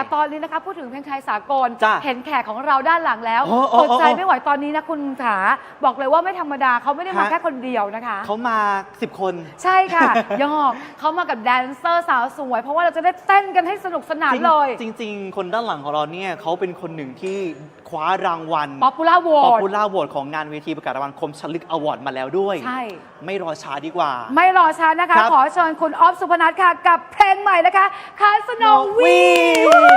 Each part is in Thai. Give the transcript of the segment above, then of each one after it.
แต่ตอนนี้นะคะพูดถึงเพลงไทยสากล จ้ะเห็นแขกของเราด้านหลังแล้วโอ้โอ้อดใจโอ้ไม่ไหวตอนนี้นะคุณขาบอกเลยว่าไม่ธรรมดาเขาไม่ได้มาฮะ แค่คนเดียวนะคะ เขามา 10 คน ใช่ค่ะ ยอกเขามากับแดนเซอร์สาวสวย เพราะว่าเราจะได้เต้นกันให้สนุกสนานเลย จริงจริง ๆ คนด้านหลังของเราเนี่ยเขาเป็นคนหนึ่งที่คว้ารางวัล ป๊อปปูล่าโหวป๊อปตปูล่าโหวตของงานเวทีประกาศรางวัลคมชลึกอวอร์ดมาแล้วด้วย ใช่ ไม่รอช้าดีกว่า ไม่รอช้านะคะ ครับ ขอเชิญคุณออฟสุพนัทค่ะ กับเพลงใหม่นะคะ คาสโนวีเอ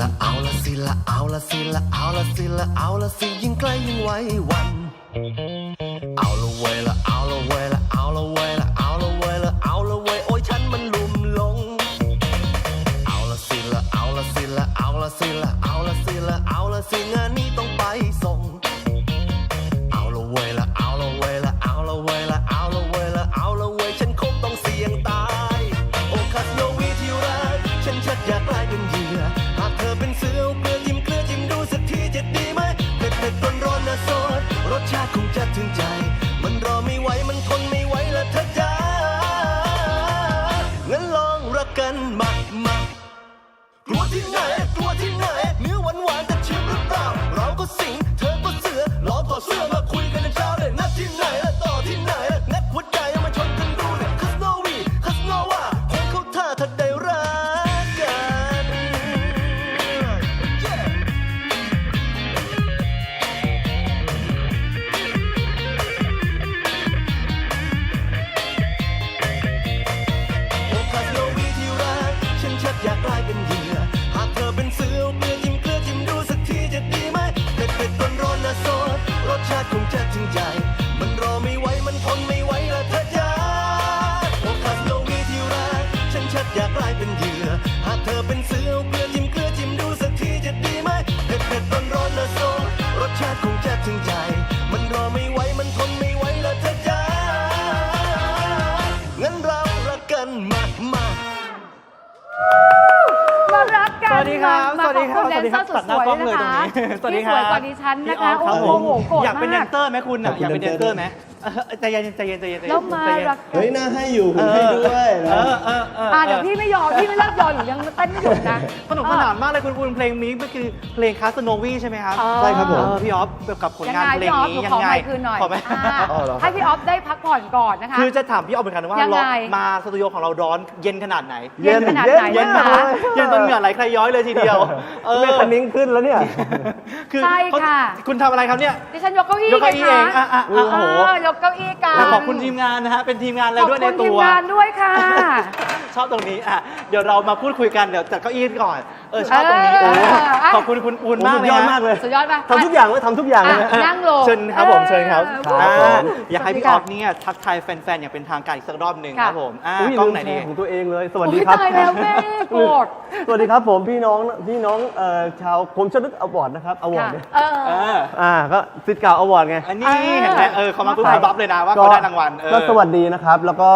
ละเอาละสิละเอาละสิละเอาละสิละเอาละสิยิ่งใกล้ยิ่งไว้วัน เอาละเวยละเอา เธอเป็นเสือเอาเกลือจิ้มเกลือจิ้มดูสักทีจะดีไหมเผ็ดเผ็ดร้อนร้อนนะโซดรสชาติคงจะถึงใจ มันรอไม่ไหวมันทนไม่ไหวละเธอจ้างั้นเรารักกันมากมากมารักกันสวัสดีครับมาสวัสดีครับขอบคุณแดนเซอร์สวัสดีครับสวยๆเลยตัดหน้ากล้องเลยตรงนะคะนี้สวัสดีที่ครับสวยกว่าดิฉันนะคะพี่โอ้ออฟโหครับผมโกรธอยากเป็นแดมากนเซอร์ไหมคุณอะขอบคุณอยากเป็นแดนเซอร์ไหมแดนเซอร์เออใจเย็นใจเย็นใจเย็นใจเย็นแล้วมาใจเย็นรักกัเฮ้ยนน่าให้อยู่ผมให้ด้วยเอนะ อเออเอออ่าเดี๋ยวพี่ไม่ยอมพี่ไม่เลิกยอมหนูยังเต้นไม่หยุดนะสนุกสนานมากเลยคุณคุณเพลงนี้ก็คือเพลงคาสโนวีใช่ไหมครับ เออ ใช่ครับผม เออพี่ออฟกับผลยังงานไงเพลพี่งออฟหนี้นูยัของไงไมค์คืนหน่อยขอไหมอ่าอ๋อเหรอให้พี่ออฟได้พักผ่อนก่อนนะคะ คือจะถามพี่ออฟเหมือนกันว่ายังไงร้อนมาสตูดิโอของเราร้อนเย็นขนาดไหน เย็นขนาดไหนเย็นนะคะเย็นจนเหงื่อไหลใครย้อยเลยทีเดียว เออเป็นคันนิ้งขึ้นแล้วเนี่ย คือใช่ค่ะ เขาคุณทำอะไรครับเนี่ยดิฉันยกเก้าอี้ยกเก้าอี้ไงเองคะอะอะอะโอ้โห เออยกเก้าอี้กันแล้วขอบคุณทีมงานนะฮะเป็นทีมงานอะไรด้วยในขอบคุณตัทีมวงานด้วยค่ะ ชอบตรงนี้อะเดี๋ยวเรามาพูดคุยกันเดี๋ยวจัดเก้าอี้ก่อนเออชอบตรงนี้เออโอ้อะขอบคุณคุณอูนโอ้มากสุดเลยยอดนะมากเลยสุดยอดปะทำทุกอย่างเลยทำทุกอย่างเลยอะนะนั่งลงเชิญครับผมเชิญครับเอออ่าครับผมอยากให้พี่ออฟเนี่ยทักทายแฟนๆอย่างเป็นทางการอีกสักรอบหนึ่งค่ะครับผมอ่าอุ้ยกล้อลืงมไหนแชดีร์ของตัวเองเลย สวัสโอ้ดียครับตายแล้วแม่โกรธสวัสดีครับผมพี่น้องพี่น้องเอ่อชาวคมชลึกอวอร์ดนะครับอวอร์ดค่ะเออเอออ่าก็สิทธิ์เก่าอวอร์ดไงอันนี้เห็นไหมเออเขามาพูดคุยบัฟเลยนะว่าเขาได้รางวัลเออ ก็สวัสดีนะครับ แล้วก็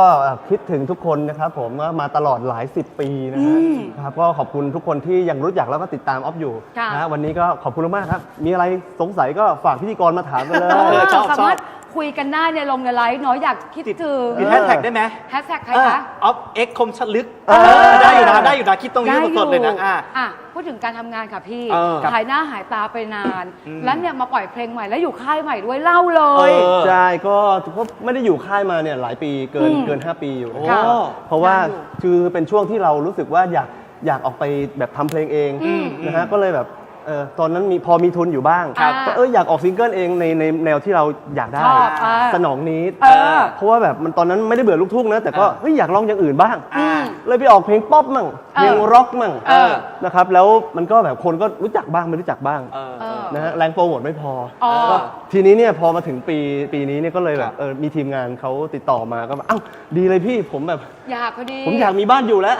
คิดถึงทุกคนนะครับ ผมว่ามาตลอดหลายสิบปีนะฮะครับก็ขอบคุณทุกคนที่ยังรู้จักแล้วก็ติดตามออฟอยู่ค่ะ นะฮะวันนี้ก็ขอบคุณมากครับ มีอะไรสงสัยก็ฝากพิธีกรมาถามกันเลย เออชอบสามารถ คุยกันได้ในลงในไลฟ์เนาะอยากคิดติดถึงมีแฮชแท็กได้ไหมแฮชแท็กใครเออคะออฟเอ็กคมชัดลึกเออได้อยู่นะได้อยู่นะคิดตรงนี้สดๆเลยนะอะอะพูดถึงการทำงานค่ะพี่เออครับหายหน้าหายตาไปนานอืมแล้วเนี่ยมาปล่อยเพลงใหม่แล้วอยู่ค่ายใหม่ด้วยเล่าเลเอยอใช่ก็ก็ไม่ได้อยู่ค่ายมาเนี่ยหลายปีเกินอืมเกิน 5 ปีอยู่นะโอ้ครับเพราะว่านานอยู่คือเป็นช่วงที่เรารู้สึกว่าอยากอยากออกไปแบบทำเพลงเองอืมนะฮะก็เลยแบบ เออตอนนั้นมีพอมีทุนอยู่บ้างครับก็เอออยากออกซิงเกิลเองในในแนวที่เราอยากได้ ชอบอ่าสนองนี้เออ เพราะว่าแบบมันตอนนั้นไม่ได้เบื่อลูกทุ่งนะ แต่ก็อ่าเฮ้ยอยากลองอย่างอื่นบ้างอ่าเลยไปออกเพลงป๊อปมั่งเพลงร็อกมั่งเออ นะครับแล้วมันก็แบบคนก็รู้จักบ้างไม่รู้จักบ้างเออ เออ นะฮะแรงโปรโมทไม่พออ๋อก็ทีนี้เนี่ยพอมาถึงปีปีนี้เนี่ยก็เลยแบครับบ เออมีทีมงานเขาติดต่อมาก็แบบอ้าวดีเลยพี่ผมแบบ อยากพอดี ผมอยากมีบ้านอยู่แล้ว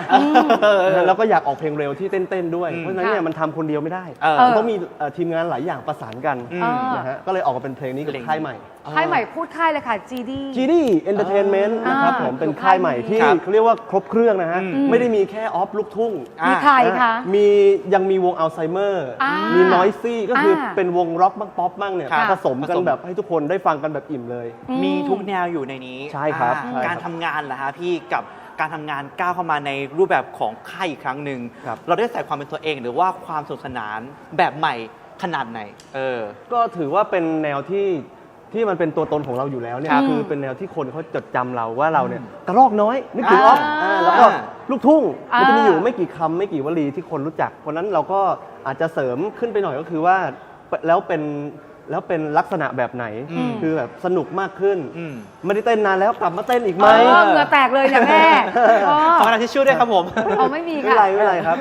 เออแล้วก็อยากออกเพลงเร็วที่เต้นๆด้วยอืมเพราะฉะนั้นเนี่ยค่ะ มันทำคนเดียวไม่ได้ เออมันต้องมีเอ่อทีมงานหลายอย่างประสานกันอืมเออนะฮะก็เลยออกมาเป็นเพลงนี้กับเพลงค่ายใหม่ ค่ายใหม่พูดค่ายเลยค่ะ GD GD Entertainment อ่านนะครับผมเป็นค่ายใหม่ที่ครับเขาเรียกว่าครบเครื่องนะฮะ อืม ไม่ได้มีแค่ออฟลูกทุ่งอะมีใครคะ มียังมีวงอัลไซเมอร์มีนอยซี่ก็คืออาเป็นวงร็อกบ้างป๊อปบ้างเนี่ยครับผสมกันผสม แบบให้ทุกคนได้ฟังกันแบบอิ่มเลยอืมีทุกแนวอยู่ในนี้ใช่ครับอ่าใช่ครับ การทำงานเหรอฮะพี่กับ การทำงานก้าวเข้ามาในรูปแบบของค่ายอีกครั้งหนึ่งครับ เราได้ใส่ความเป็นตัวเอง หรือว่าความสนุกสนานแบบใหม่ขนาดไหน เออ ก็ถือว่าเป็นแนวที่ที่มันเป็นตัวตนของเราอยู่แล้วเนี่ยครับคือเป็นแนวที่คนเขาจดจำเราว่าเราเนี่ยกระรอกน้อยนึกถึงออฟอ่า อ่าแล้วก็ลูกทุ่งอ่ามั มันจะมีอยู่ไม่กี่คำไม่กี่วลีที่คนรู้จักเพราะฉะนั้นเราก็อาจจะเสริมขึ้นไปหน่อยก็คือว่าแล้วเป็น แล้วเป็นลักษณะแบบไหนอืมคือแบบสนุกมากขึ้นอืมไม่ได้เต้นนานแล้วกลับมาเต้นอีกไหมเออเหงื่อแตกเลยเนี่ยแม่เออขอกระดาษทิชชู่ด้วยครับผมเอาไม่มีไม่ค่ะเป็นไรไม่เป็นไรครับ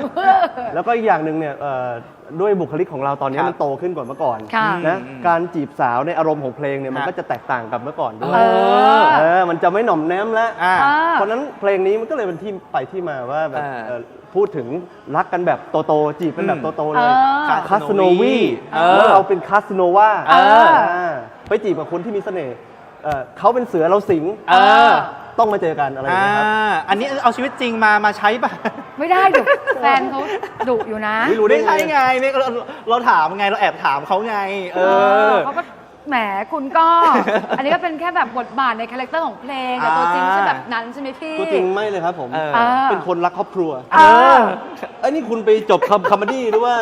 แล้วก็อีกอย่างหนึ่งเนี่ยเอ่อด้วยบุคลิกของเราตอนนี้ครับมันโตขึ้นกว่าเมื่อก่อนค่ะนะอืมการจีบสาวในอารมณ์ของเพลงเนี่ยมันครับก็จะแตกต่างกับเมื่อก่อนด้วยเออ เออมันจะไม่หน่อมแนมแล้ว อ่า อ่า เพราะฉะนั้นเพลงนี้มันก็เลยเป็นที่ไปที่มาว่าแบบเออเอ่อ พูดถึงรักกันแบบโตๆจีบกันแบบอืมโตๆเลย เออ คาสโนวีเออแล้วเราเป็นคาสโนวาเออไปจีบกับคนที่มีเสน่ห์เอ่อเขาเป็นเสือเราสิงเออ ต้องมาเจอกันอะไรอย่างอ่าเงี้ยครับ อันนี้เอาชีวิตจริงมามาใช้ป่ะไม่ได้เดี๋ยวแฟนเขาดุอยู่นะ ไม่รู้ได้ไม่ไงใช่ไงไม่เราเราถามไงเราแอบถามเขาไง เออเขาก็ แหมคุณก็ อันนี้ก็เป็นแค่แบบบทบาทในคาแรคเตอร์ของเพลงแต่ตัวจริงไม่ใช่แบบนั้นใช่ไหมพี่ ตัวจริงไม่เลยครับผม เออเออเป็นคนรักครอบครัวเออไอ้ยนี่คุณไปจบคอมคอมเมดี้หรือว่า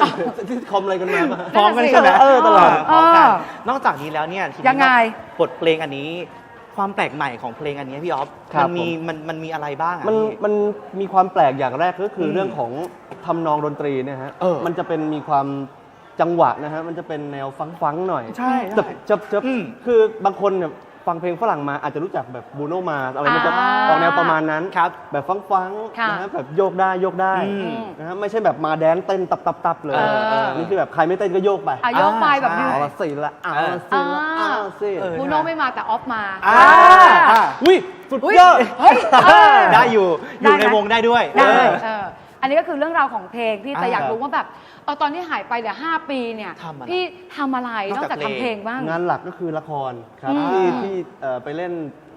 ที่คอมอะไรกันมาปะฟ้องกันใช่ไหมเออตลอดฟ้องกันเออนอกจากนี้แล้วเนี่ยทีนี้ยังไง บทเพลงอันนี้ ความแปลกใหม่ของเพลงอันนี้พี่ออฟครับมันมีผม มันมันมีอะไรบ้างอะมันพี่ มันมีความแปลกอย่างแรกก็คืออมเรื่องของทำนองดนตรีเนี่ยฮะ เออมันจะเป็นมีความ จังหวะนะฮะมันจะเป็นแนวฟังๆหน่อยใช่ใช่ จับจับจับอืมคือบางคนเนี่ยฟังเพลงฝรั่งมาอาจจะรู้จักแบบบูโนมาอะไรมันจะอ่าออกแนวประมาณนั้นครับแบบฟังค่ะ ๆนะฮะแบบโยกได้โยกได้อืม นะฮะไม่ใช่แบบมาแดนเต้นตับตับตับเลยเออเออ นี่คือแบบใครไม่เต้นก็โยกไปอะโยกไปแบบใช่บิวเอาละสิละเอาละสิละอ่า เอาละสิเออ บูโน่ไม่มาแต่ออฟมา อ่าอ่าอุ้ยสุดอุ๊ยยอดเฮ้ยเออได้อยู่ อยู่ได้ในไหม วงได้ด้วยได้เออ เออ อันนี้ก็คือเรื่องราวของเพลงพี่แต่อ่าอยากรู้ว่าแบบเออตอนที่หายไปเนี่ยห้าปีเนี่ยทำอะไร พี่ทำอะไรนนออกกจาจากกทำเพลงบ้าง งานหลักก็คือละครครับอืมที่ที่เอ่อไปเล่น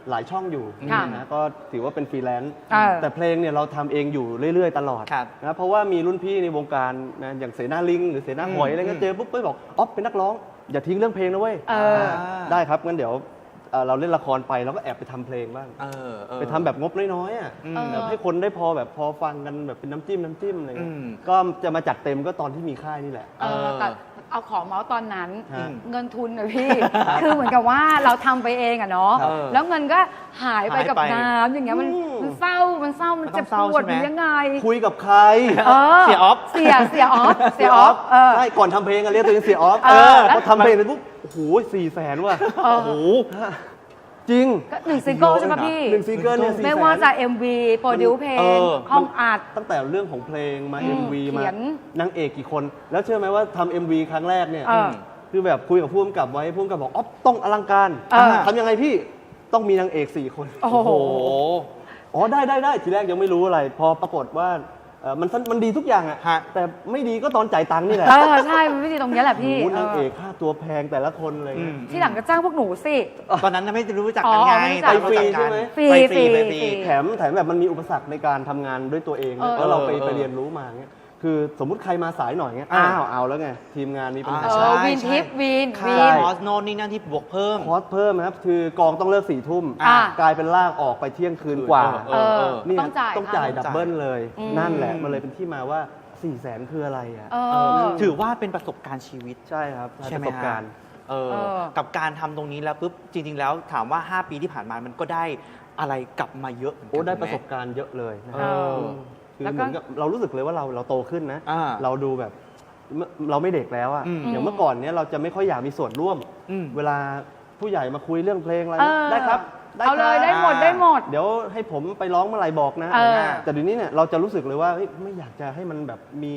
หลายช่องอยู่ค่ะนะก็ถือว่าเป็นฟรีแลนซ์เออแต่เพลงเนี่ยเราทำเองอยู่เรื่อย ๆ ตลอดครับนะเพราะว่ามีรุ่นพี่ในวงการนะอย่างเสนาลิง หรือเสนาหอยอะไรเงี้อืยมเจอปุ๊บไปบอกอ๊อฟเป็นนักร้อง อย่าทิ้งเรื่องเพลงนะเว้ยเออ ได้ครับงั้นเดี๋ยว เอ่อเราเล่นละครไปเราก็แอบไปทำเพลงบ้าง เออเออ ไปทำแบบงบน้อยๆอะอืมแบบให้คนได้พอแบบพอฟังกันแบบเป็นน้ำจิ้มน้ำจิ้มอะไรเงี้ยอืม ก็จะมาจัดเต็มก็ตอนที่มีค่ายนี่แหละ เออแต่เอาขอเมาส์ตอนนั้นฮะเงินทุนนะพี่ คือเหมือนกับว่าเราทำไปเองอะเนาะครับแล้วเงินก็หายไปหายไปกับน้ำอย่างเงี้ยมันอืม มันเศร้ามันเศร้ามันมันต้เจ็อบงเศร้าปวดใช่ไหมหรือยังไงคุยกับใครเออเสียออฟ เสียเสียออฟเสียออฟเออ ใช่ก่อนทำเพลงอะเรียกตัวเองเสียออฟเออพอทำเพลงไปปุ๊บ โอ้โหสี่แสนว่ะเออ โอ้โหจริงก็หนึ่งซิงเกิลใช่ไหมพี่ หนึ่งซิงเกิลเนี่ยสี่ไม่แสว่านจะ MV โปรดิวเพลเองอห้องอัด ตั้งแต่เรื่องของเพลงมา อืม MV เขีมายนนางเอกกี่คน แล้วเชื่อไหมว่าทำ MV ครั้งแรกเนี่ยเออคือแบบคุยกับผู้กำกับไว้ผู้กำกับบอกอ๋อต้องอลังการเออทำยังไงพี่ต้องมีนางเอกสี่คนโอ้โหโอ้โห อ๋อได้ได้ได้ทีแรกยังไม่รู้อะไร พอปรากฏว่า เอ่อมันสั้นมันดีทุกอย่างอะฮะ แต่ไม่ดีก็ตอนจ่ายตังค์นี่แหละเออใช่มันไม่ดีตรงเนี้ยแหละพี่โอ้โหนางเอกเออค่าตัวแพงแต่ละคนอะไรอืเงี้มยที่หลังก็จ้างพวกหนูสิ ตอนนั้นน่ะไม่รู้จักอ๋กัอนไงไม่รู้จัก ตอนรู้จักฟรีใช่ไหมฟรีไปฟรีฟรี ไปฟรีฟรี แถมแถมแบบมันมีอุปสรรคในการทำงานด้วยตัวเองเออ แล้วเราไปเออ ไปเรียนรู้มาเงี้ย คือสมมุติใครมาสายหน่อยเงี้ยอ่าอ้าวเอาแล้วไงทีมงานมีปัญหาเอใช่อวินใช่ทิปวินค่าวิน คอสโนนนี่นั่นที่บวกเพิ่ม คอสเพิ่มนะครับ คือกองต้องเลิกสี่ทุ่มอ่ากลายเป็นลากออกไปเที่ยงคืนกว่าเออเออนี่ต้องจ่ายต้องจ่ายค่าดับเบิลเลย อืม นั่นแหละ มันเลยเป็นที่มาว่า4ี่แสนคืออะไรอะเอเอออถือว่าเป็นประสบการณ์ชีวิต ใช่ครับใช่ไหมประสบฮะการณ์ เออ เออ กับการทำตรงนี้แล้วปุ๊บ จริง ๆ แล้วถามว่า 5 ปีที่ผ่านมามันก็ได้อะไรกลับมาเยอะเหมือนกัโอ้ได้ถูกหมประสบการณ์เยอะเลยนะเอครับอ คือแล้วเหก็ มือนกับเรารู้สึกเลยว่าเราเราโตขึ้นนะ อ่าเราดูแบบเมื่อเราไม่เด็กแล้วอะอืมอย่างเมื่อก่อนเนี้ยเราจะไม่ค่อยอยากมีส่วนร่วม อืม เวลาผู้ใหญ่มาคุยเรื่องเพลงอะไรเออได้ครับได้เอาเลยครับได้หมดได้หมด เดี๋ยวให้ผมไปร้องเมื่อไหร่บอกนะเออ แต่เดี๋ยวนี้เนี่ยเราจะรู้สึกเลยว่าเฮ้ยไม่อยากจะให้มันแบบมี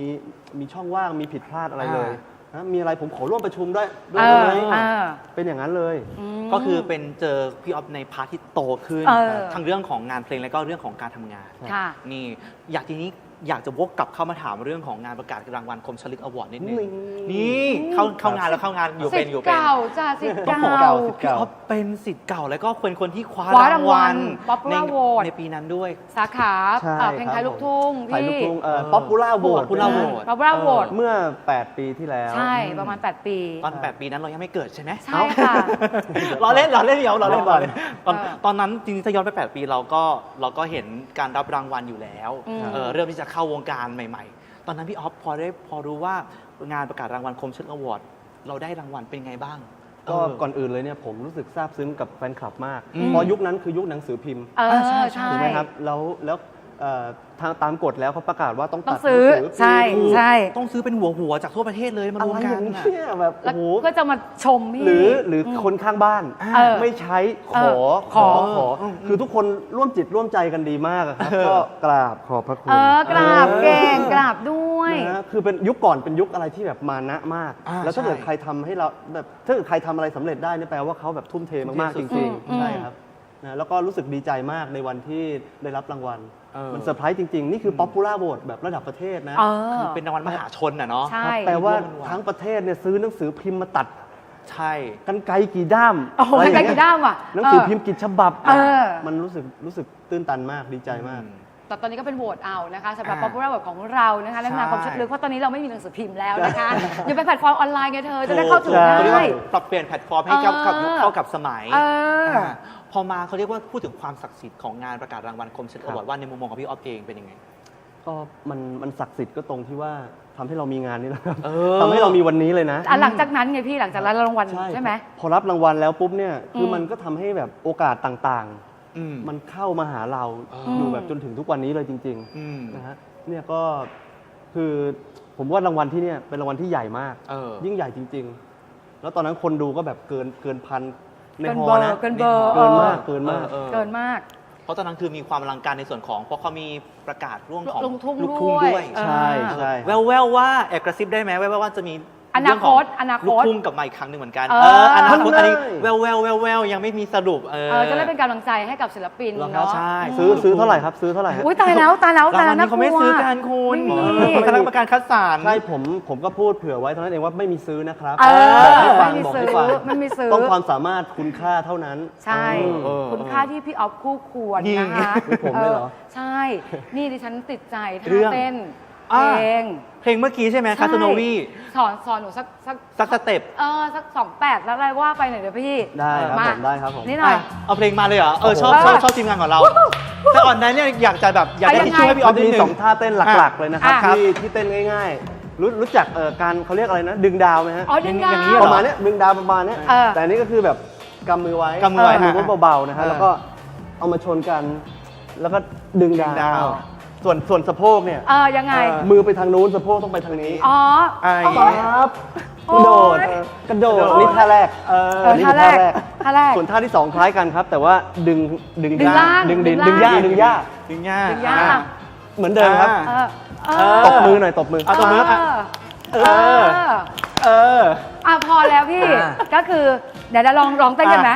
มีช่องว่างมีผิดพลาดอะไรเลย นะมีอะไรผมขอร่วมประชุมได้ด้วยเอได้อไหมเออ เป็นอย่างนั้นเลย ม ก็คือเป็นเจอพี่ออฟในพาร์ทที่โตขึ้น เออ ทั้งเรื่องของงานเพลงแล้วก็เรื่องของการทำงาน ค่ะ นี่อยากทีนี้ อยากจะวกกลับเข้ามาถามเรื่องของงานประกาศรางวัลคมชลึกอวอร์ดนิดนึง นี่นี่เข้าเข้างานแล้วเข้างานอยู่เป็นอยู่สิทธิ์เป็นเก่าจ้าสิทธิ์ต้องเก่าบอกเก่าสิทธิ์พี่ออฟเป็นสิทธิ์เก่าแล้วก็เป็นคนที่คว้าคว้ารารางงวัวัลล Popular ใน Vote ในปีนั้นด้วย สาขาใช่เอ่อเพลงไทยครับลูกทุ่งไทยลูกพี่ ทุ่งเอ่อป๊อปปูล่าโหวต Popular Vote ป๊อปปูล่าโหวต เมื่อ 8 ปีที่แล้ว ใช่ประมาณ 8 ปี ตอน8ปีนั้นเรายังไม่เกิดใช่ไหม ใช่ค่ะ เราเล่นเราเล่นเดี๋ยวเราเล่นก่เราอนเล่นตอนเออตอนนั้นจริงๆถ้าย้อนไป 8 ปีเราก็เราก็เห็นการรับรางวัลอยู่แล้วอืม เออเริ่มที่จะเข้าวงการใหม่ ๆ ตอนนั้นพี่ออฟพอได้พอรู้ว่างานประกาศรางวัลคมชึกอวอร์ดเราได้รางวัลเป็นไงบ้าง ก็เออก่อนอื่นเลยเนี่ยผมรู้สึกซาบซึ้งกับแฟนคลับมาก อืม เพราะยุคนั้นคือยุคหนังสือพิมพ์เอออ่าใช่ใช่ ถูกไหมครับแล้วแล้ว เอ่อทางตามกฎแล้วเขาประกาศว่าต้องต้อตังดซื้อหนังสืใช่พิมพ์ใช่ต้องซื้อเป็นหัวหัวๆจากทั่วประเทศเลยมาอะรวมไรอกัย่านงน่ะ เงี้ยแบบแล้วโอ้โหก็จะมาชมพี่ หรือหรือคนข้างบ้าน เออไม่ใช้ขเอออขอขอขอคือทุกคนร่วมจิตร่วมใจกันดีมากอะครับก็กราบขอบพระคุณเออกราบเก่งกราบด้วย นะฮะคือเป็นยุคก่อนเป็นยุคอะไรที่แบบมานะมาก อ่าแล้วถ้าเกิดใช่ ใครทำให้เราแบบถ้าเกิดใครทำอะไรสำเร็จได้เนี่ยแปลว่าเขาแบบทุ่มเทมากๆทุ่จมเทสุดๆริงอืม ๆใช่ครับนะแล้วก็รู้สึกดีใจมากในวันที่ได้รับรางวัลเออ มันเซอร์ไพรส์จริง ๆ นี่คือป๊อปปูล่าโหวตแบบระดับประเทศนะ เออ คือเป็นรางวัลมหาชนอะเนาะใช่แต่ว่าร่วมรางวัลทั้งประเทศเนี่ยซื้อหนังสือพิมพ์มาตัดใช่ กันไกลกี่ด้ามโอ้โหะรใครย่างเงี้ยกี่ด้ามอะหนังสือพิมพ์กี่ฉบับเออ มันรู้สึกรู้สึกตื้นตันมากดีใจมาก แต่ตอนนี้ก็เป็นโหวตเอานะคะสำหรับอ่า popular vote ของเรานะคะและงานใช่ความชุดลึกเพราะตอนนี้เราไม่มีหนังสือพิมพ์แล้วนะคะอยู่เป็นแพลตฟอร์มออนไลน์ไงเธอจะได้เข้าถึงใช่เขาเรียกง่าว่ายปรับเปลี่ยนแพลตฟอร์มให้เข้ากับยุคเออเข้ากับสมัยเอออ่าพ อมาเขาเรียกว่าพูดถึงความศักดิ์สิทธิ์ของงานประกาศรางวัลคมชัดอวอร์ดว่าในมุมมองของพี่ออฟเองเป็นยังไง ก็มันมันศักดิ์สิทธิ์ก็ตรงที่ว่าทำให้เรามีงานนี้แหละครับเออ ทำให้เรามีวันนี้เลยนะ อะหลังจากนั้นไงพี่หลังจากรับรางวัลใช่ไหม พอรับรางวัลแล้วปุ๊บเนี่ยคือมมันก็ทำให้แบบโอกาสต่างอืม ๆ มันเข้ามาหาเราอืมอยู่แบบจนถึงทุกวันนี้เลยจริงอืม ๆนะฮะเนี่ยก็คือผมว่ารางวัลที่เนี่ยเป็นรางวัลที่ใหญ่มาก เออ ยิ่งใหญ่จริง ๆ แล้วตอนนั้นคนดูก็แบบเกินเกินพัน ในเกินฮอเบอร์นะเกินเบอร์เกินมากเอเกินมากเอออเกินมาก เพราะตอนนั้นคือมีความอลังการในส่วนของเพราะเขามีประกาศร่วงของลูกทุ่งลูกทุ่งด้ด้ววยยเออใช่ใช่แววแววๆว่าแอบกระซิบได้ไหมแววๆว่าจะมี อนาคตเรื่องขงอนาคตลูกทุ่งกลับมาอีกครั้งหนึ่งเหมือนกันเออเอออนาคตอันนี้ได้แววแววแววแววๆยังไม่มีสรุปเออเออจะได้เป็นกำลังใจให้กับศิลปินเหรอครับเนาะใช่ซื้อซื้อเท่าไหร่ครับซื้อเท่าไหร่ฮะอุ้ยตายแล้วตายแล้วตายรางแล้วัวลนี้เขาไม่ซื้อกันคุณไม่มีคณะกรรมการคัดสรรใช่ผมผมก็พูดเผื่อไว้เท่านั้นเองว่าไม่มีซื้อนะครับเออบอกให้ฟัไม่งมีบอกซื้อให้ฟังไม่มีซื้อต้องความสามารถคุณค่าเท่านั้น ใช่เออคุณค่าที่พี่ออฟคู่ควรนี่นะคะไงผมเลยเหรอใช่นี่ดิฉันติดใจท่าเรื่องเต้น อ่าเพลงเพลงเมื่อกี้ใช่ไหมคาสโนวีสอนสอนหนูสักสักสักสเต็ปเออสักสองแปดแล้วอะไรว่าไปหน่อยเดี๋ยวพี่ได้ครับมาผมได้ครับผมนี่หน่อยอะเอาเพลงมาเลยเหรอ เออชอบเออชอบชอบทีมงานของเรา แต่ก่อนนั้นเนี่ยอยากจะแบบอยากไปได้ยังที่ไงช่วยให้พี่ออฟมันนิดมีนึงสองท่าเต้นหลัก ๆ เลยนะครับ อะที่ที่เต้นง่ายๆ รู้รู้จักเอ่อการเขาเรียกอะไรนะ ดึงดาวไหมฮะ อ๋อดึงดาวอย่างนี้เหปอระมาณเนี้ยดึงดาวประมาณเนี้ยเออแต่อันนี้ก็คือแบบกำมือไว้กำมือไว้มือฮะเบาๆนะฮะเออแล้วก็เอามาชนกัน แล้วก็ดึงดาดึงดาว ว ส่วนส่วนสะโพกเนี่ย เออยังไง มือไปทางนู้นสะโพกต้องไปทางนี้อ๋อไอ้โอ้โหครับโอ้กระโดดยกระโดดกระโดดนี่ท่าแรกเออเออนี่ท่าคือแรกท่าแรก ส่วนท่าที่สองคล้ายกันครับ แต่ว่าดึงดึงดึงล่างดึงดินดึดึงงล่างย่าดึงย่าดึงย่าดึงย่าอะเหมือนเดิมครับอ่าเออเออตบมือหน่อยตบมือเอาตบมืออะเอเออ อเออ อะพอแล้วพี่ อะ ก็คือเดี๋ยวเราลองร้องเต้นกันไหม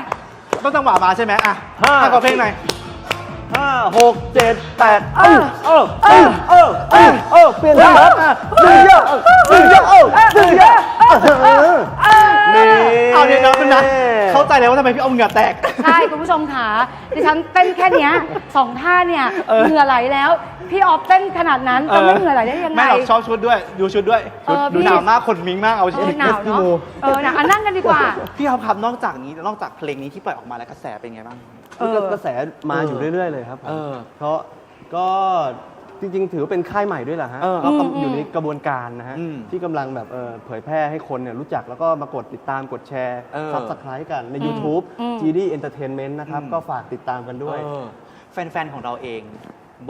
ต้องจังหวะมาใช่ไหมอะห้าอะขอเพลงหน่อย ห้าหกเจ็ดแปดเออเออเออเออเออเออเปลี่ยนท่าครับดึงเยอะดึงเยอะเออดึงเยอะเออนี่เอาเดี๋ยวนะคุณนะเข้าใจเลยว่าทำไมพี่ออฟเหงื่อแตก ใช่คุณผู้ชมค่ะดิฉันเต้นแค่เนี้ยสองท่าเนี่ยเหงื่อไหลแล้ว พี่ออฟเต้นขนาดนั้นจะไม่เหงื่อไหลได้ยังไงไม่หรอกชอบชุดด้วย ดูชุดด้วยดูหนาวมากคนมิงมากเอาชิอหนาวเนาะเออหนาวอะนั่งกันดีกว่าพี่ออฟครับนอกจากนี้นอกจากเพลงนี้ที่ปล่อยออกมาแล้วกระแสเป็นไงบ้าง เออกระแสมาอยู่เรื่อย ๆ เลยครับผมเออเพราะก็จริง ๆ ถือว่าเป็นค่ายใหม่ด้วยแหละฮะเออแล้วก็อืมอยู่ในกระบวนการนะฮะ อืมที่กำลังแบบเออเผยแพร่ให้คนเนี่ยรู้จักแล้วก็มากดติดตามกดแชร์เออซับสไครต์กันใน YouTube อืม GD Entertainment นะครับ อืม ก็ฝากติดตามกันด้วย เออแฟน ๆ ของเราเอง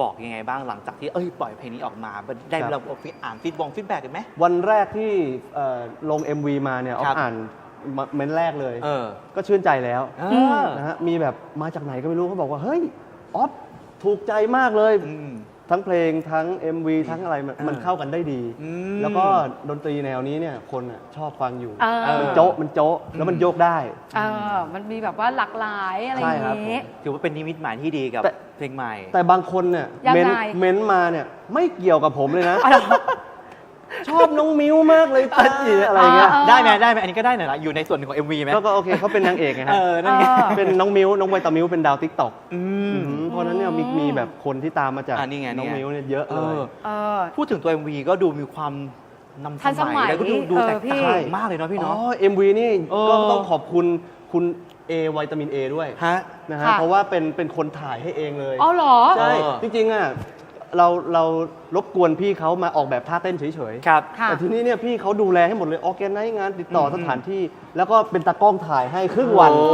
บอกยังไงบ้างหลังจากที่เอ้ยปล่อยเพลงนี้ออกมา ได้ครับ เราอ่านฟีดบงฟีดแบ็กกันไหม วันแรกที่เอ่อลง MV มาเนี่ยออครัฟบอ่าน เม้นแรกเลย เออ ก็ชื่นใจแล้วเออ นะฮะมีแบบมาจากไหนก็ไม่รู้เขาบอกว่า เฮ้ยออฟถูกใจมากเลย อืม ทั้งเพลงทั้ง MV ทั้งอะไรมันเออมันเข้ากันได้ดี อืม แล้วก็ดนตรีแนวนี้เนี่ยคนอะชอบฟังอยู่ เออ มันโจ๊ะมันโจ๊ะแล้วมันโยกได้ เออมันมีแบบว่าหลากหลายอะไรอใช่ย่างครับนี้ถือว่าเป็นนิมิตหมายที่ดีกับแต่ เพลงใหม่ แต่บางคนเนี่ยยังเม้นไงเม้นมาเนี่ยไม่เกี่ยวกับผมเลยนะ อ๋อเหรอ ชอบน้องมิ้วมากเลยจ้าอะไรอย่างเงี้ยเออได้ไหมได้ไหมอันนี้ก็ได้หน่อยละอยู่ในส่วนของ MV ไหมก็ก็โอเคเขาเป็นนางเอกไงฮะเออนั่นไงเออเป็นน้องมิ้วน้องไวตามิ้วเป็นดาวทิกตอกอืมเพราะฉะนั้นเนี่ยมีมีแบบคนที่ตามมาจากอะนี่ไงนี่น้องไงมิ้วเนี่ยเยอะเอเลยอเออพูดถึงตัว MV ก็ดูมีความนำทันสสมัมัยยแล้วก็ดูดูเออแตกพี่ต่างมากเลยเนาะพี่อ๋เนาะอ MV นี่เออก็ต้องขอบคุณคุณเอวิตามินเอด้วยฮะนะฮะค่ะเพราะว่าเป็นเป็นคนถ่ายให้เองเลยอ๋อเหรอใช่เออจริงๆอะ เราเรารบกวนพี่เขามาออกแบบท่าเต้นเฉยๆ ครับ ค่ะ แต่ทีนี้เนี่ยพี่เขาดูแลให้หมดเลยออแกไนงานติดต่ออมสถานที่ แล้วก็เป็นตากล้องถ่ายให้ครึ่งวันโอ้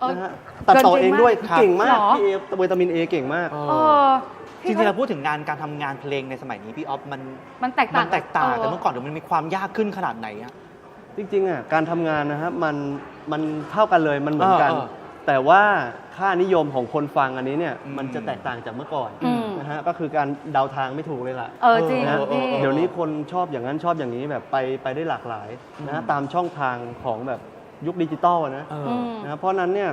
เออ นะฮะตัดต่อเองด้วยครับเก่งมากเหรอพี่เอวิตามินเอเก่งมากเอเอออจพี่ริงๆเราพูดถึงงานการทำงานเพลงในสมัยนี้พี่ออฟมันมันแตกต่างมันแตกต่างเออแต่เมื่อก่อนเดี๋ยวมันมีความยากขึ้นขนาดไหนอะ จริงๆอะการทำงานนะฮะมันมันเท่ากันเลยมันเหมือนกัน เออเออแต่ว่าค่านิยมของคนฟังอันนี้เนี่ย อืม มันจะแตกต่างจากเมื่อก่อน อืม นะฮะก็คือการเดาทางไม่ถูกเลยล่ะเออจริงนะฮะพี่ เดี๋ยวนี้คนชอบอย่างนั้นชอบอย่างนี้แบบไปไปได้หลากหลายนะฮะอืมตามช่องทางของแบบยุคดิจิตอลอะนะเอออือมนะเพราะฉะนั้นเนี่ย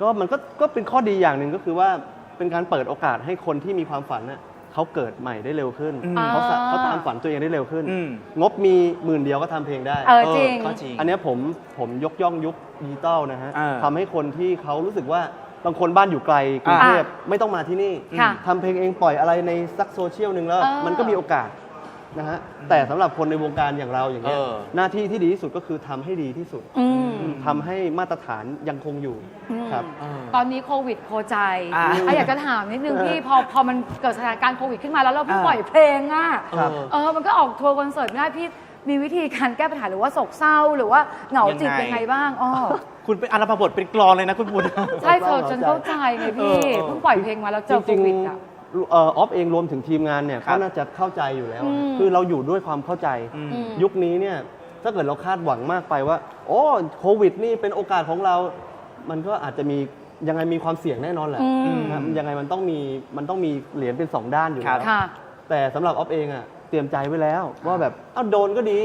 ก็มันก็ก็เป็นข้อดีอย่างหนึ่งก็คือว่าเป็นการเปิดโอกาสให้คนที่มีความฝันน่ะเขาเกิดใหม่ได้เร็วขึ้นอืมเขาสะอ่าเขาตามฝันตัวเองได้เร็วขึ้นอืมงบมีหมื่นเดียวก็ทำเพลงได้เออจริงก็จริง อันเนี้ยผมผมยกย่องยุคดิจิตอลนะฮะอ่าทำให้คนที่เขารู้สึกว่า บางคนบ้านอยู่ไกลกรุงเทพไม่ต้องมาที่นี่ค่ะทำเพลงเองปล่อยอะไรในสักโซเชียลหนึ่งแล้ว เออ มันก็มีโอกาสนะฮะแต่สำหรับคนในวงการอย่างเราอย่างเงี้ยเออ หน้าที่ที่ดีที่สุดก็คือทำให้ดีที่สุดอืม ทำให้มาตรฐานยังคงอยู่อืม ครับเออตอนนี้โควิดโคใจอ่า อะอยากจะถามนิดนึงเออพี่พอพอมันเกิดสถานการณ์โควิดขึ้นมาแล้วเราเพิ่งอ่าปล่อยเพลงอะ ครับ เออ มันก็ออกทัวร์คอนเสิร์ตไม่ได้พี่ มีวิธีการแก้ปัญหาหรือว่าโศกเศร้า หรือว่าเหงาจิตยังไงยังไงบ้างอ๋อคุณเป็นอาราพบทเป็นกรอนเลยนะคุณบุญ ใช่เธอฉันเข้าใจไงพี่เออเออ เพิ่งปล่อยเพลงมาแล้วเจอโคจริงวิดอะๆเออออฟเองรวมถึงทีมงานเนี่ยครับ ก็น่าจะเข้าใจอยู่แล้ว อืม คือเราอยู่ด้วยความเข้าใจ อืมอืมยุคนี้เนี่ยถ้าเกิดเราคาดหวังมากไปว่าโอ้โควิดนี่เป็นโอกาสของเรา มันก็อาจจะมียังไงมีความเสี่ยงแน่นอนแหละอืม นะครับยังไงมันต้องมีมันต้องมีเหรียญเป็นสองด้านอยู่ครัแล้บ วค่ะ แต่สำหรับออฟเองอะเตรียมใจไว้แล้ว ว่าแบบเอ้าโดนก็ดี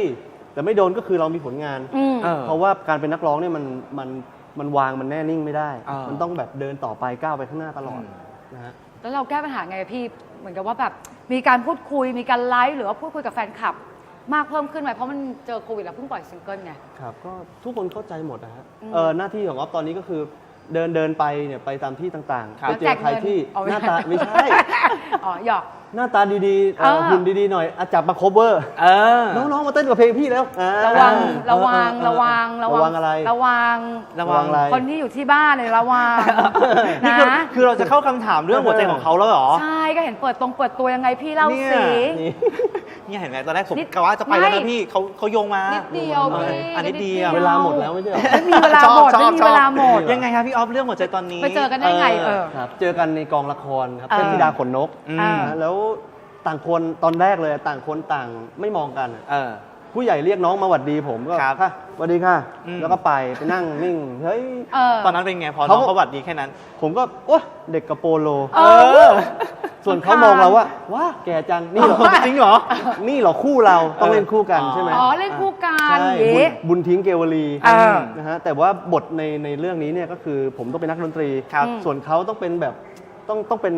แต่ไม่โดนก็คือเรามีผลงาน อืม เออ เพราะว่าการเป็นนักร้องเนี่ยมันมันมันวางมันแน่นิ่งไม่ได้ อ่ามั มันต้องแบบเดินต่อไปก้าวไปข้างหน้าตลอดอืมนะฮะ แล้วเราแก้ปัญหาไงพี่ เหมือนกับว่าแบบมีการพูดคุย มีการไลฟ์หรือว่าพูดคุยกับแฟนคลับ มากเพิ่มขึ้นไหมเพราะมันเจอโควิดแล้วเพิ่งปล่อยซิงเกิลไง ครับก็ทุกคนเข้าใจหมดนะฮะอืมเออหน้าที่ของออฟตอนนี้ก็คือเดินเดินไปเนี่ยไปตามที่ต่างๆครับ ไปเจอใครที่เอาหแจน้ากตาเงินไม่ใช่ อ๋อหยอก หน้าตาดีๆเอ่อเออ หุ่นดีๆหน่อยอะจับมา cover เออ น้องๆมาเต้นกับเพลงพี่แล้วอ่าระวังเออระวังเออระวังระวังอะไรระวังระระวัวังงอะไร คนที่อยู่ที่บ้านเลยระวังนี่นะคือคือเราจะเข้าคำถามเรื่องหัวใจของเขาแล้วเหรอ ใช่ก็เห็นเปิดตรงเปิดตัวยังไงพี่เล่าเนี่ยสิ นี่ เนี่ยเห็นไหมตอนแรกผมนิดกะว่าจะไปแล้วไม่ นะพี่เขาเขาโยงมา นิดเดียวเออพี่อันนี้นิดเดีเดียยววเวลาหมดแล้วไม่ใช่เหรอ ไม่มีเวลาหมดชอบไม่มีชอบเวลาหมด ยังไงครับพี่ออฟเรื่องหัวใจตอนนี้ ไปเจอกันได้ไงเออ ครับเจอกันในกองละครครับเออเทพธิดาขนนกอือ่ามนะแล้วต่างคนตอนแรกเลย ต่างคนต่างไม่มองกันอะเออ ผู้ใหญ่เรียกน้องมาหวัดดีผมก็ครับค่ะสวัสดีค่ะ อืม แล้วก็ไปไปนั่งนิ่งเฮ้ย เออตอนนั้นเป็นไงพอเขาน้องเขาหวัดดีแค่นั้น ผมก็โอ้เด็กกระโปโล เออ ส่วนเขามองเราว่าว้าแกจังนี่เหรอ จริงเหรอ นี่เหรอคู่เราต้องเล่นคู่กันอ๋อใช่ไหมอ๋อเล่นคู่กันใช่เย้บุญบุญทิ้งเกวลีเออนะฮะแต่ว่าบทในในเรื่องนี้เนี่ยก็คือผมต้องเป็นนักดนตรี ครับ ส่วนเขาต้องเป็นแบบต้องต้องเป็น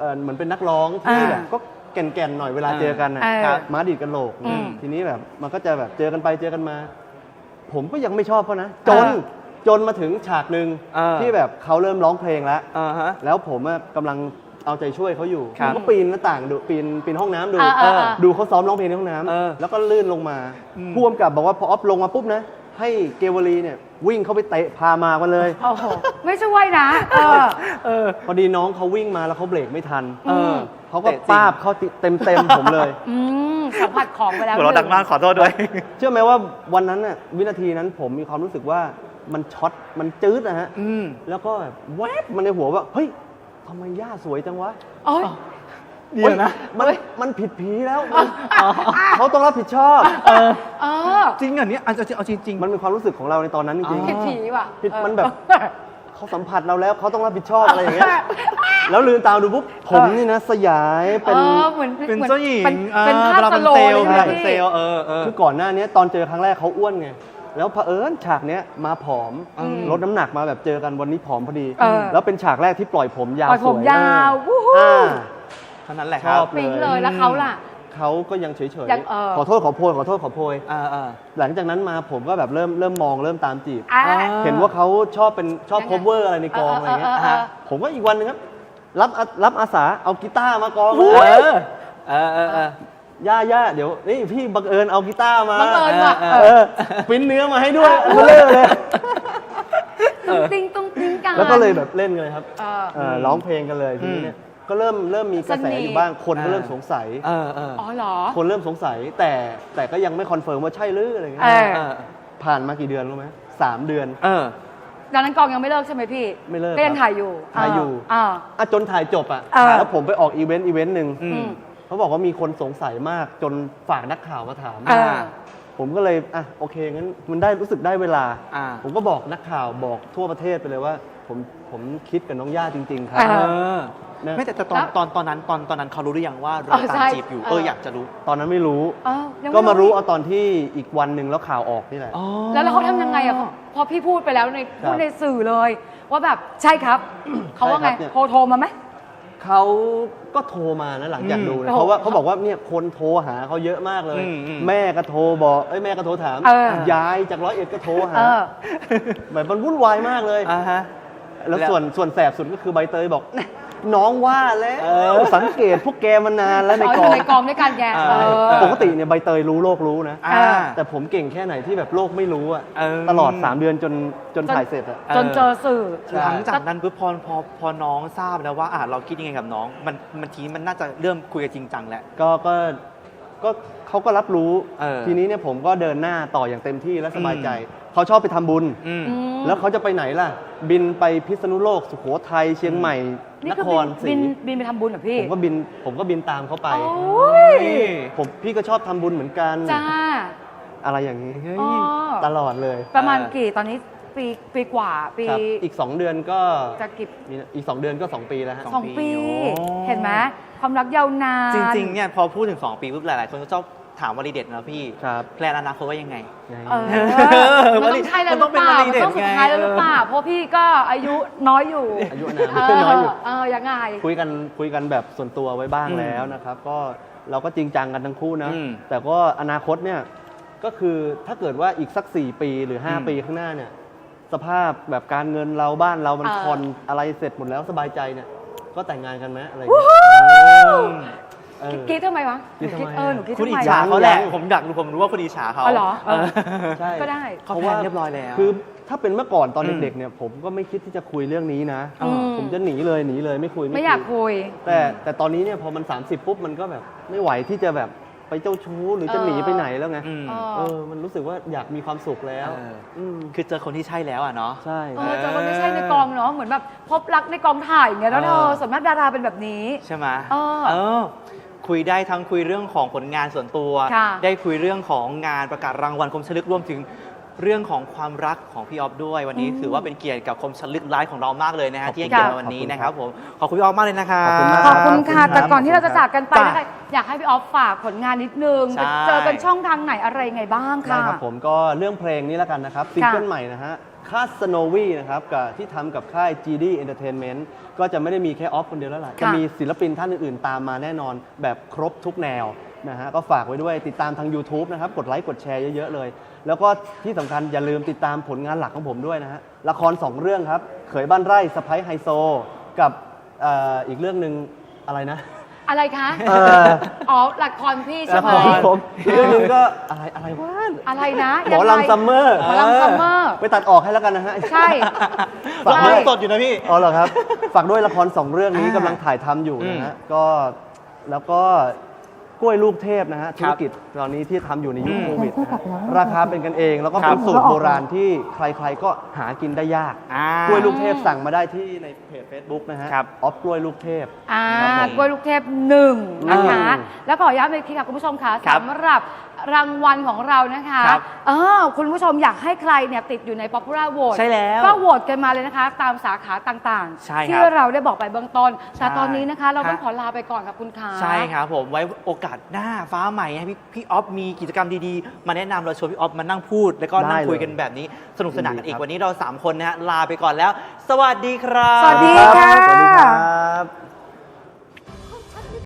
เอ่อเหมือนเป็นนักร้องที่อ่าแบบก็แก่นๆหน่อยเวลาอ่าเจอกันนะเออครับม้าดีดกันโหลกอืมทีนี้แบบมันก็จะแบบเจอกันไปเจอกันมา ผมก็ยังไม่ชอบเขานะจนจนมาถึงฉากหนึ่งเออ ที่แบบเขาเริ่มร้องเพลงแล้ว อ่าฮะ แล้วผมอะกำลังเอาใจช่วยเขาอยู่ครับผมก็ปีนหน้าต่างดูปีนปีนห้องน้ำดูเออเออเออดูเขาซ้อมร้องเพลงในห้องน้ำเออแล้วก็ลื่นลงมาอืมพ่วงกับบอกว่าพอออฟลงมาปุ๊บนะ ให้เกวลีเนี่ยวิ่งเข้าไปเตะพามากันเลย โอ้โหไม่ช่วยนะ เออ เออ พอดีน้องเขาวิ่งมาแล้วเขาเบรกไม่ทันเออ เขาก็เตะจริง ป้าบเข้าเต็มเต็มๆผมเลย อืมสัมผัสของไปแล้วหัวเราะดังมากขอโทษด้วย เชื่อไหมว่าวันนั้นน่ะวินาทีนั้นผมมีความรู้สึกว่ามันช็อตมันจืดนะฮะ อืม แล้วก็แบบแวบมันในหัวว่า เฮ้ยทำไมย่าสวยจังวะ โอ้ย เดี๋ยวนะ มันมันผิดผีแล้วมันเขาต้องรับผิดชอบ เออเออจริงเหรอเนี่ยเอาจริงเอาจริงๆ มันเป็นความรู้สึกของเราในตอนนั้นจริงผิดผีว่ะผิดเออมันแบบเขาสัมผัสเราแล้วเขาต้องรับผิดชอบอะไรอย่างเงี้ยแล้วลืมตาดูปุ๊บผมนี่นะสยายเป็นเออเหมือนเป็นหมือเจ้าหญิงเป็นอ่เป็นภาพวลสโลเซว์ลล์เลยเวลานะเป็นพี่เซลล์เออเออคือก่อนหน้านี้ตอนเจอครั้งแรกเขาอ้วนไงแล้วเผอิญฉากเนี้ยมาผอมอืมลดน้ำหนักมาแบบเจอกันวันนี้ผอมพอดีเออแล้วเป็นฉากแรกที่ปล่อยผมยาวปล่อยผมสวยยาววู้ฮู้อ่าเท่านั้นแหละคชรัอบบ ปิ๊งเลยแล้วเขาล่ะ เขาก็ยังเฉยยังเออๆขอโทษขอโพยขอโทษขอโพย อ่าอ่า หลังจากนั้นมาผมก็แบบเริ่มเริ่มมองเริ่มตามจีบ อะอ่าเห็นว่าเขาชอบเป็นชอบ ยังไง cover อะไรในกองอะไรเงี้ยเออเออเออฮะผมก็อีกวันหนึงครับ รับอารับอาสาเอากีตาร์มากองเอเลยอเออเออเออ ย่าย่าเดี๋ยวนี่พี่บังเอิญเอากีตาร์มาบังเอิญว่ะ เอเออปริ้นเนื้อมาให้ด้วยอันเบลอเลย ตุ้งติ้งตุ้งติ้งกัน แล้วก็เลยแบบเล่นกันเลยครับเออ เออร้องเพลงกันเลยทีนี้เนี่ย ก็เริ่มเริ่มมีกระแสสนิทอยู่บ้างคนก็อ่าเริ่มสงสัย เออเอออ๋อเหรอ คนเริ่มสงสัยแต่แต่ก็ยังไม่คอนเฟิร์มว่าใช่หรืออะไรเงี้เอยอเออผ่านมากี่เดือนรู้ไหมสามเดือน เออ ตอนนั้นกองยังไม่เลิกใช่ไหมพี่ไม่เลิกก็ยังครับถ่ายอยู่ถ่ายอยู่ อ่า อะจนถ่ายจบอะเออ แล้วผมไปออกอีเวนต์อีเวนต์หนึ่งอืมอืมเขาบอกว่ามีคนสงสัยมากจนฝากนักข่าวมาถาม เออ ผมก็เลยอะโอเคงั้นมันได้รู้สึกได้เวลา อ่า ผมก็บอกนักข่าวบอกทั่วประเทศไปเลยว่า ผมผมคิดกับน้องย่าจริง ๆ ครัเอเออนะ ไม่แต่แต่ตอนแล้วตอนตอนนั้นตอนตอนนั้นเขารู้หรือยังว่าเราเออตามใช่จีบอยู่เออเออ อยากจะรู้ตอนนั้นไม่รู้เออยังไก็มารู้เอาตอนที่อีกวันหนึ่งแล้วข่าวออกนี่แหละอ๋อแล้วแล้วเขาทำยังไงอะพอพอพี่พูดไปแล้วในครับพูดในสื่อเลย ว่าแบบใช่ครับ เขาว่าไงใช่ครับเนี่ย โทรโทรมาไหม เขาก็โทรมานะหลังจากอืมดูนะโอ้โหเพราะว่าเขาบอกว่าเนี่ยคนโทรหาเขาเยอะมากเลย อืมอืม แม่ก็โทรบอกเอ้ยแม่ก็โทรถามเออ ยายจากร้อยเอ็ดก็โทรหาเออ แบบมันวุ่นวายมากเลย อ่าฮะ แล้วแล้ว ส่วนส่วนแสบสุดก็คือใบเตยบอก น้องว่าแล้วเออสังเกตพวกแกมานานแล้วในอ๋อกออยู่งในกองด้วยกันแกเอเอออปกติเนี่ยใบเตยรู้โลกรู้นะอ่าแต่ผมเก่งแค่ไหนที่แบบโลกไม่รู้อะเออตลอด 3 เดือนจนจนจนถ่ายเสร็จอะจนเจอสื่อใช่หลังจากนั้นปุ๊บพอพอพอน้องทราบแล้วว่าอะเราคิดยังไงกับน้อง มันมันทีนี้มันน่าจะเริ่มคุยกันจริงจังแล้วก็ก็ก็เขาก็รับรู้เออทีนี้เนี่ยผมก็เดินหน้าต่ออย่างเต็มที่และสบายใจเขาชอบไปทำบุญอืมอืมแล้วเขาจะไปไหนล่ะ บินไปพิษณุโลกสุโขทัยเชียงใหม่ นี่นคือคบิรนศรีบินบินไปทำบุญเหรอพี่ ผมก็บินผมก็บินตามเขาไป โอ้ยผมพี่ก็ชอบทำบุญเหมือนกัน จ้า อะไรอย่างนี้เฮ้ยอ๋อ ตลอดเลยประมาณเออกี่ตอนนี้ปีปีกว่าปีครับอีก 2 เดือนก็จะกี่มีอีก 2 เดือนก็ 2 ปีแล้วฮะ สองปีโอ้ เห็นไหมความรักยาวนาน จริงๆเนี่ยพอพูดถึง 2 ปีปุ๊บหลาย ๆ คนก็ชอบ ถามวลีเด็ดนะพี่ครับแพลนอนาคตว่ายังไง เอออมันต้องใช่แล้วหรือเปล่ามันต้องเป็นวลีมันเด็ดต้องสุดท้ายแล้วหรือเปล่าไงเพราะพี่ก็อายุน้อยอยู่อายุอานามน้อยอยู่ เออยังไง คุยกันคุยกันแบบส่วนตัวไว้บ้างอืมแล้วนะครับ ก็เราก็จริงจังกันทั้งคู่นะอืมแต่ก็อนาคตเนี่ยก็คือถ้าเกิดว่าอีกสัก 4 ปีหรืออืม5ปีข้างหน้าเนี่ย สภาพแบบการเงินเราบ้านเรามันเออคอนอะไรเสร็จหมดแล้วสบายใจเนี่ย ก็แต่งงานกันไหมอะไรอย่างวู้เงี้ยฮู้ เออ คิดทำไมวะคิดทำไมเออหนูคิดคุณทำอิไมจฉาอะเขาแหละยังผมอยากรู้ผมรู้ว่าคุณอิจฉาเขา อ๋อเหรอเออ ใช่ก็ได้ เขาแพลนเรียบร้อยแล้ว คือถ้าเป็นเมื่อก่อนตอนอืมเด็กๆเนี่ยผมก็ไม่คิดที่จะคุยเรื่องนี้นะ อืม ผมจะหนีเลยหนีเลยไม่คุยไม่อยากคุย แต่แต่ตอนนี้เนี่ยพอมัน 30 ปุ๊บมันก็แบบไม่ไหวที่จะแบบไปเจ้าชู้หรือจะเออหนีไปไหนแล้วไงอืมเอเอออมันรู้สึกว่าอยากมีความสุขแล้วเอออืมคือเจอคนที่ใช่แล้วอะเนาะ ใช่เออเจอคนไม่ใช่ในกองเนาะเหมือนแบบพบรักในกองถ่ายอย่างเงี้ยแล้วเธเอออ ส่วนมากดาราเป็นแบบนี้ ใช่ไหมเออ เออ คุยได้ทั้งคุยเรื่องของผลงานส่วนตัว ค่ะ ได้คุยเรื่องของงานประกาศรางวัลคมชลึกรวมถึง เรื่องของความรักของพี่ออฟด้วยวันนี้อืมถือว่าเป็นเกียรติกับคมชลึกไลฟ์ของเรามากเลยนะฮะขอบคุณที่ให้เกียรติค่ะมาวันนี้ขอบคุณนะครับผมขอบคุณพี่ออฟมากเลยนะครับขอบคุณมาก ขอบคุณค่ะขอบคุณครับแต่ก่อนที่เราจะจากกันไปจ้ะนะคะอยากให้พี่ออฟฝากผลงานนิดนึง ใช่ไปเจอกันช่องทางไหนอะไรยังไงบ้างได้ค่ะ ครับผมก็เรื่องเพลงนี้แล้วกันนะครับซิงเกิลใหม่นะฮะคาสโนวีนะครับกับที่ทำกับค่าย GD Entertainment ก็จะไม่ได้มีแค่ออฟคนเดียวแล้วล่ะ ค่ะ จะมีศิลปินท่านอื่นๆ ตามมาแน่นอนแบบครบทุกแนวนะฮะก็ฝากไว้ด้วยติดตามทาง YouTube นะครับ กดไลค์กดแชร์เยอะๆเลย แล้วก็ที่สำคัญอย่าลืมติดตามผลงานหลักของผมด้วยนะฮะ ละครสองเรื่องครับ เขยบ้านไร่สไปไฮโซ กับเอ่ออีกเรื่องหนึ่งอะไรนะ อะไรคะเออ อ๋อละครพี่ใช่ละไหคมรผมอีกเรื่องหนึ่งก็อะไรอะไรวะอะไรนะหมอลำซัมเมอร์หมอลำซัมเมอร์ ไปตัดออกให้แล้วกันนะฮะ ใช่เราใช่สดอยู่นะพี่ อ๋อเหรอครับ ฝากด้วยละครสองเรื่องนี้อ่ากำลังถ่ายทำอยู่นะฮะอืมก็แล้วก็ กล้วยลูกเทพนะฮะคธุรัรบกิจตอนนี้ที่ทำอยู่ในยุคอืมโควิดนะฮะราคาเป็นกันเอง แล้วก็ครัเป็บนสูตรโบราณที่ใครๆก็หากินได้ยาก อ่า กล้วยลูกเทพสั่งมาได้ที่ในเพจ Facebook นะฮะครับ ออฟกล้วยลูกเทพ อ่าครับผมกล้วยลูกเทพหนึ่งนะคะ อืมแล้วขอย้ำอีกทีค่ะคุณผู้ชมค่ะครับสำหรับ รางวัลของเรานะคะครับเออคุณผู้ชมอยากให้ใครเนี่ยติดอยู่ใน popular vote ใช่แล้วก็โหวตกันมาเลยนะคะ ตามสาขาต่างใช่ๆ ครับที่เราได้บอกไปเบื้องต้น แต่ใช่ตอนนี้นะคะ เราต้องฮะ ขอลาไปก่อนค่ะคุณขาใช่ครับผมไว้โอกาสหน้าฟ้าใหม่ให้พี่พี่ออฟมีกิจกรรมดีๆ มาแนะนำเราชวนพี่ออฟมานั่งพูด แล้วก็นั่งได้เลยคุยกันแบบนี้สนุกสนานกันอียินดีกครับ วันนี้เรา 3 คนนะฮะลาไปก่อนแล้ว สวัสดีครับ สวัสดีครับค่ะ สวัสดีครับ